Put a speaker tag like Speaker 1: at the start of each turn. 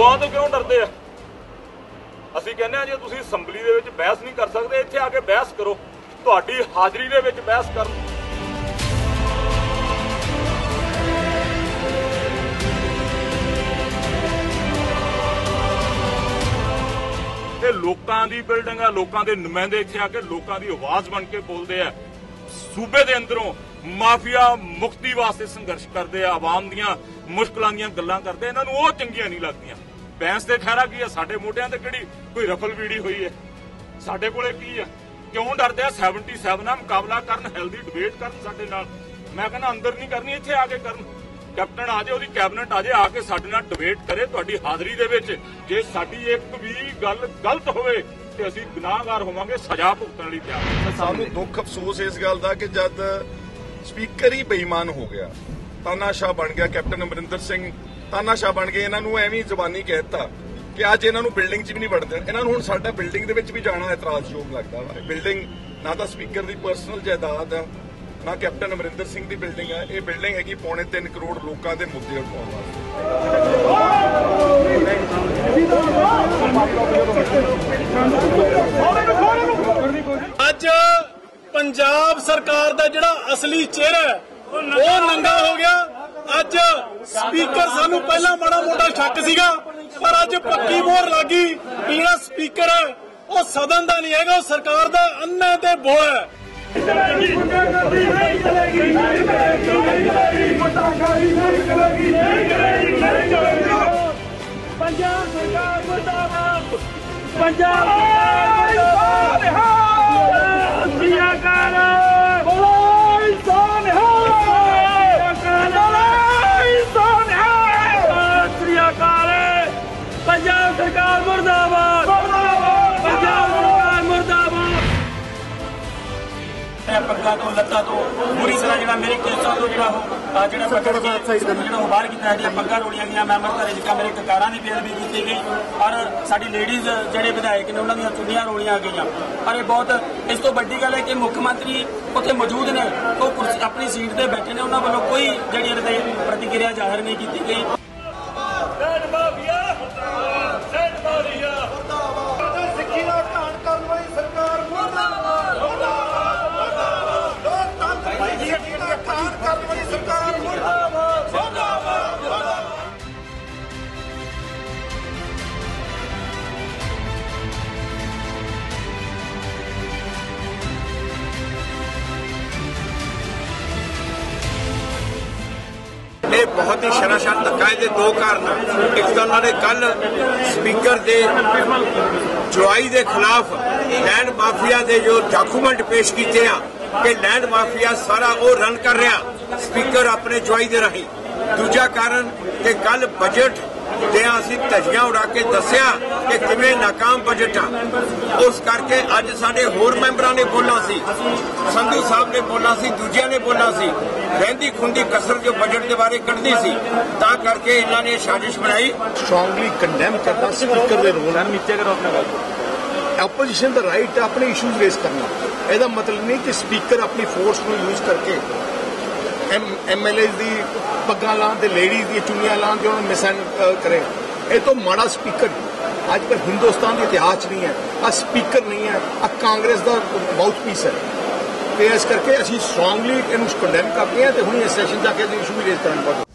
Speaker 1: ਤੋਂ ਕਿਉਂ ਡਰਦੇ ਆ? ਅਸੀਂ ਕਹਿੰਦੇ ਆ, ਜੇ ਤੁਸੀਂ ਅਸੈਂਬਲੀ ਦੇ ਵਿੱਚ ਬਹਿਸ ਨਹੀਂ ਕਰ ਸਕਦੇ, ਇੱਥੇ ਆ ਕੇ ਬਹਿਸ ਕਰੋ। ਤੁਹਾਡੀ ਹਾਜ਼ਰੀ ਦੇ ਵਿੱਚ ਬਹਿਸ ਕਰਨ। ਇਹ ਲੋਕਾਂ ਦੀ ਬਿਲਡਿੰਗ ਆ, ਲੋਕਾਂ ਦੇ ਨੁਮਾਇੰਦੇ ਇੱਥੇ ਆ ਕੇ ਲੋਕਾਂ ਦੀ ਆਵਾਜ਼ ਬਣ ਕੇ ਬੋਲਦੇ ਆ। ਸੂਬੇ ਦੇ ਅੰਦਰੋਂ ਮਾਫੀਆ ਮੁਕਤੀ ਵਾਸਤੇ ਸੰਘਰਸ਼ ਕਰਦੇ ਆ, ਆਵਾਮ ਦੀਆਂ ਮੁਸ਼ਕਲਾਂ ਦੀਆਂ ਗੱਲਾਂ ਕਰਦੇ ਇਹਨਾਂ ਨੂੰ ਉਹ ਚੰਗੀਆਂ ਨਹੀਂ ਲੱਗਦੀਆਂ। ਬੈਂਸ ਦੇ ਖੈਰਾ ਕੀ ਆ? ਸਾਡੇ ਮੋਢਿਆਂ ਤੇ ਕਿਹੜੀ ਕੋਈ ਰਫਲ ਵੀੜੀ ਹੋਈ ਹੈ? ਸਾਡੇ ਕੋਲੇ ਕੀ ਆ? ਕਿਉਂ ਡਰਦੇ ਆ? 77 ਨਾਲ ਮੁਕਾਬਲਾ ਕਰਨ ਹੈਲਦੀ ਡਿਬੇਟ ਕਰਨ ਸਾਡੇ ਨਾਲ। ਮੈਂ ਕਹਿੰਦਾ ਅੰਦਰ ਨਹੀਂ ਕਰਨੀ, ਇੱਥੇ ਆ ਕੇ ਕਰਨ। ਕੈਪਟਨ ਆ ਜਾਏ, ਉਹਦੀ ਕੈਬਨਿਟ ਆ ਜਾਏ, ਆ ਕੇ ਸਾਡੇ ਨਾਲ ਡਿਬੇਟ ਕਰੇ ਤੁਹਾਡੀ ਹਾਜ਼ਰੀ ਦੇ ਵਿੱਚ। ਜੇ ਸਾਡੀ ਇੱਕ ਵੀ ਗੱਲ ਗਲਤ ਹੋਵੇ, ਤੇ ਅਸੀਂ ਗੁਨਾਹਗਾਰ ਹੋਵਾਂਗੇ, ਸਜ਼ਾ ਭੁਗਤਣ ਲਈ ਤਿਆਰ
Speaker 2: ਸਾਨੂੰ ਦੁੱਖ ਅਫਸੋਸ ਇਸ ਗੱਲ ਦਾ ਕਿ ਜਦ ਸਪੀਕਰ ਹੀ ਬੇਈਮਾਨ ਹੋ ਗਿਆ, ਤਾਨਾਸ਼ਾਹ ਬਣ ਗਿਆ ਕੈਪਟਨ ਅਮਰਿੰਦਰ ਸਿੰਘ। ਤਾਨਾਸ਼ਾਹ ਬਣ ਗਏ, ਇਹਨਾਂ ਨੂੰ ਐਵੇਂ ਹੀ ਜ਼ਬਾਨੀ ਕਹਿਤਾ ਕਿ ਅੱਜ ਇਹਨਾਂ ਨੂੰ ਬਿਲਡਿੰਗ 'ਚ ਵੀ ਨਹੀਂ ਵੜਦੇ। ਇਹਨਾਂ ਨੂੰ ਹੁਣ ਸਾਡਾ ਬਿਲਡਿੰਗ ਦੇ ਵਿੱਚ ਵੀ ਜਾਣਾ ਇਤਰਾਜ਼ਯੋਗ ਲੱਗਦਾ ਵਾ। ਬਿਲਡਿੰਗ ਨਾ ਤਾਂ ਸਪੀਕਰ ਦੀ ਪਰਸਨਲ ਜਾਇਦਾਦ ਆ, ਨਾ ਕੈਪਟਨ ਅਮਰਿੰਦਰ ਸਿੰਘ ਦੀ ਬਿਲਡਿੰਗ ਆ। ਇਹ ਬਿਲਡਿੰਗ ਹੈਗੀ ਪੌਣੇ 3 ਕਰੋੜ ਲੋਕਾਂ ਦੇ ਮੁੱਦੇ ਉਠਾਉਣ ਵਾਸਤੇ।
Speaker 3: ਅੱਜ ਪੰਜਾਬ ਸਰਕਾਰ ਦਾ ਜਿਹੜਾ ਅਸਲੀ ਚਿਹਰਾ ਉਹ ਨੰਗਾ ਹੋ ਗਿਆ। ਅੱਜ ਸਪੀਕਰ ਸਾਨੂੰ ਪਹਿਲਾਂ ਮਾੜਾ ਮੋਟਾ ਸ਼ੱਕ ਸੀਗਾ ਪਰ ਅੱਜ ਪੱਕੀ ਮੋਹਰ ਲੱਗੀ। ਜਿਹੜਾ ਸਪੀਕਰ ਹੈ ਉਹ ਸਦਨ ਦਾ ਨਹੀਂ ਹੈਗਾ ਉਹ ਸਰਕਾਰ ਦਾ ਅੰਨਾ ਤੇ ਬੋਲ ਹੈ।
Speaker 4: ਪੰਜਾਬ ਸਰਕਾਰ ਮੁਰਦਾਬਾਦ। ਪੰਜਾਬ ਸਰਕਾਰ ਮੁਰਦਾਬਾਦ। ਜੀਆ
Speaker 5: ਇਹ ਪੱਗਾਂ ਤੋਂ ਲੱਤਾਂ ਤੋਂ ਪੂਰੀ ਤਰ੍ਹਾਂ ਜਿਹੜਾ ਮੇਰੇ ਕੇਸਾਂ ਤੋਂ ਜਿਹੜਾ ਉਹ ਜਿਹੜਾ ਪਕੜ ਕੇ ਜਿਹੜਾ ਉਹ ਬਾਹਰ ਕੀਤਾ ਗਿਆ ਪੱਗਾਂ ਰੋੜੀਆਂ ਗਈਆਂ ਮੈਂ ਅੰਮ੍ਰਿਤਸਰ ਜਿੱਕਾ ਮੇਰੇ ਕਕਾਰਾਂ ਦੀ ਬੇਅਦਬੀ ਕੀਤੀ ਗਈ ਔਰ ਸਾਡੀ ਲੇਡੀਜ਼ ਜਿਹੜੇ ਵਿਧਾਇਕ ਨੇ ਉਹਨਾਂ ਦੀਆਂ ਚੁੰਨੀਆਂ ਰੋੜੀਆਂ ਗਈਆਂ। ਪਰ ਇਹ ਬਹੁਤ ਇਸ ਤੋਂ ਵੱਡੀ ਗੱਲ ਹੈ ਕਿ ਮੁੱਖ ਮੰਤਰੀ ਉੱਥੇ ਮੌਜੂਦ ਨੇ ਉਹ ਕੁਰਸੀ ਆਪਣੀ ਸੀਟ ਤੇ ਬੈਠੇ ਨੇ ਉਹਨਾਂ ਵੱਲੋਂ ਕੋਈ ਜਿਹੜੀ ਪ੍ਰਤੀਕਿਰਿਆ ਜ਼ਾਹਿਰ ਨਹੀਂ ਕੀਤੀ ਗਈ।
Speaker 6: ਬਹੁਤ ਹੀ ਸ਼ਰਾਸ਼ਰ ਧੱਕਾ ਇਹਦੇ ਦੋ ਕਾਰਨ। ਇੱਕ ਤਾਂ ਉਹਨਾਂ ਨੇ ਕੱਲ ਸਪੀਕਰ ਦੇ ਜੁਆਈ ਦੇ ਖਿਲਾਫ ਲੈਂਡ ਮਾਫੀਆ ਦੇ ਜੋ ਡਾਕੂਮੈਂਟ ਪੇਸ਼ ਕੀਤੇ ਆ, ਕਿ ਲੈਂਡ ਮਾਫੀਆ ਸਾਰਾ ਉਹ ਰਨ ਕਰ ਰਿਹਾ, ਸਪੀਕਰ ਆਪਣੇ ਜੁਆਈ ਦੇ ਰਾਹੀਂ। ਦੂਜਾ ਕਾਰਨ ਕਿ ਕੱਲ ਬਜਟ ਤੇ ਅਸੀਂ ਧਜੀਆਂ ਉਡਾ ਕੇ ਦੱਸਿਆ ਕਿ ਕਿਵੇਂ ਨਾਕਾਮ ਬਜਟ ਆ। ਉਸ ਕਰਕੇ ਅੱਜ ਸਾਡੇ ਹੋਰ ਮੈਂਬਰਾਂ ਨੇ ਬੋਲਣਾ ਸੀ, ਸੰਧੂ ਸਾਹਿਬ ਨੇ ਬੋਲਣਾ ਸੀ, ਦੂਜਿਆਂ ਨੇ ਬੋਲਣਾ ਸੀ। ਰਹਿੰਦੀ ਖੁੰਦੀ ਕਸਰ ਜੋ ਬਜਟ ਦੇ ਬਾਰੇ ਕੱਢਦੀ ਸੀ, ਤਾਂ ਕਰਕੇ ਇਹਨਾਂ ਨੇ ਸਾਜ਼ਿਸ਼ ਬਣਾਈ।
Speaker 7: ਸਟਰੋਂਗਲੀ ਕੰਡੈਮ ਕਰਦਾ ਸਪੀਕਰ ਦੇ ਰੋਲ ਹਨ ਨੀਚੇ ਕਰੋ ਆਪਣਾ ਆਪੋਜੀਸ਼ਨ ਦਾ ਰਾਈਟ ਆਪਣੇ ਇਸ਼ੂਜ਼ ਰੇਸ ਕਰਨਾ। ਇਹਦਾ ਮਤਲਬ ਨਹੀਂ ਕਿ ਸਪੀਕਰ ਆਪਣੀ ਫੋਰਸ ਨੂੰ ਯੂਜ਼ ਕਰਕੇ ਐਮਐਲਏਜ਼ ਦੀ ਪੱਗਾਂ ਲਾਉਣ ਤੇ ਲੇਡੀਜ਼ ਦੀ ਚੁੰਨੀਆਂ ਲਾਉਣ ਤੇ ਉਹਨਾਂ ਨੂੰ ਮਿਸ ਕਰੇ। ਇਹ ਤੋਂ ਮਾੜਾ ਸਪੀਕਰ ਅੱਜ ਕੱਲ੍ਹ ਹਿੰਦੁਸਤਾਨ ਦੇ ਇਤਿਹਾਸ ਨਹੀਂ ਹੈ। ਆ ਸਪੀਕਰ ਨਹੀਂ ਹੈ। ਆ ਕਾਂਗਰਸ ਦਾ ਮਾਊਥ ਪੀਸ ਹੈ। ਤੇ ਇਸ ਕਰਕੇ ਅਸੀਂ ਸਟਰੋਂਗਲੀ ਇਹਨੂੰ ਕੰਡੈਮ ਕਰਦੇ ਹਾਂ ਤੇ ਹੁਣ ਇਸ ਸੈਸ਼ਨ ਜਾ ਕੇ ਅਸੀਂ ਇਸ਼ੂ ਵੀ ਰੇਜ਼ ਕਰਨ ਪੜਦੇ